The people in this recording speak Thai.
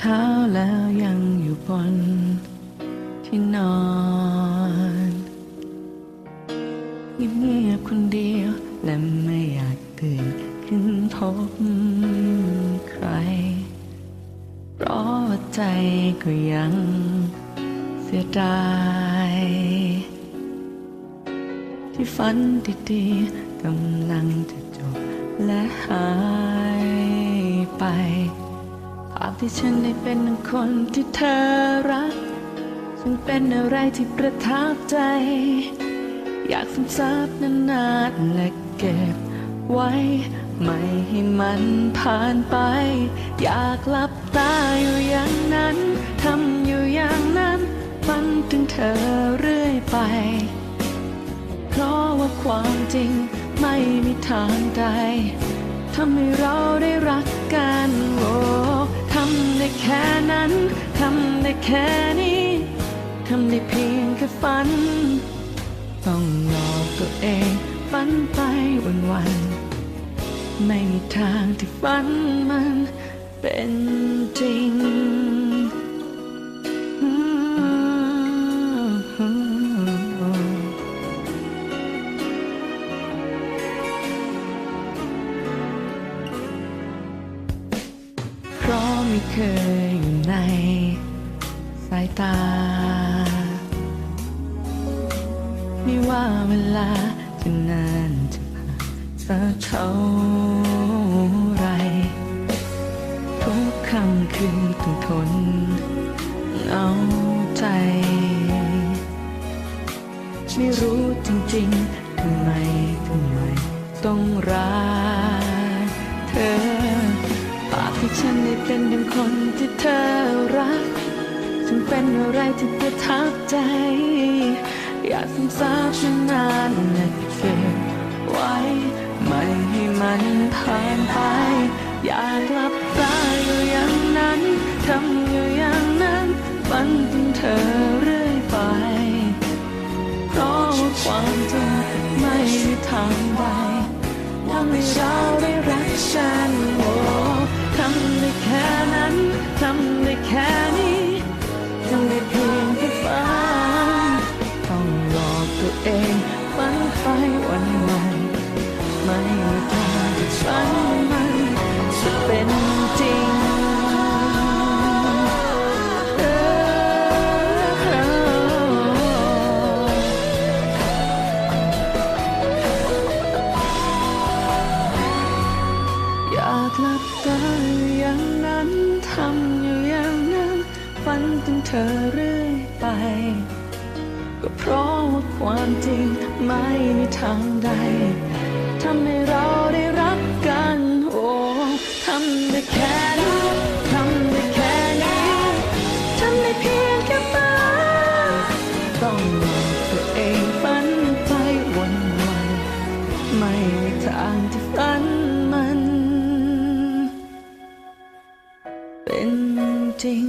เช้าแล้วยังอยู่บนที่นอนเงียบๆคนเดียวและไม่อยากตื่นขึ้นพบใคร เพราะว่าใจก็ยังเสียดายที่ฝันดีๆกำลังจะจบและหายไปาพที่ฉันได้เป็นคนที่เธอรัก ฉันเป็นอะไรที่ประทับใจ อยากซึมซับนานๆและเก็บไว้ ไม่ให้มันผ่านไป อยากหลับตาอยู่อย่างนั้น ทำอยู่อย่างนั้นฝันถึงเธอเรื่อยไป เพราะว่าความจริงไม่มีทางใดทำให้เราได้รักกันโอ้ ค่นั้น ทำได้แค่นี้ ทำได้เพียงแค่ฝัน ต้องหลอกตัวเองฝันไปวันๆไม่มีทางที่ฝันมันเป็นจริง ไม่เคยอยู่ในสายตา ไม่ว่าเวลาจะนานจะผ่านสักเท่าไร ทุกคำคืนต้องทนเอาใจ ไม่รู้จริงๆทำไมทำไมต้องรัก ฉันได้เป็นดังคนที่เธอรัก ฉันเป็นอะไรที่ประทับใจ อยากซึมซับนานๆและเก็บไว้ ไม่ให้มันผ่านไป อยากหลับตาอยู่อย่างนั้นทำอยู่อย่างนั้นฝันถึงเธอเรื่อยไป เพราะว่าความจริงไม่มีทางใดทำให้เราได้รักกัน เองฝันไปวันใหม่ไม่มีทางที่ฝันมันจะเป็นจริงอยากหลับตาอย่างนั้นทำอยู่อย่างนั้นฝันถึงเธอเรื่อยไป ก็เพราะว่าความจริงไม่มีทางใดทำให้เราได้รักกันโอ้ทำได้แค่นี้ทำได้แค่นี้ทำได้เพียงแค่ฝันต้องหลอกตัวเองฝันไปวันวันๆไม่มีทางที่ฝันมัน เป็นจริง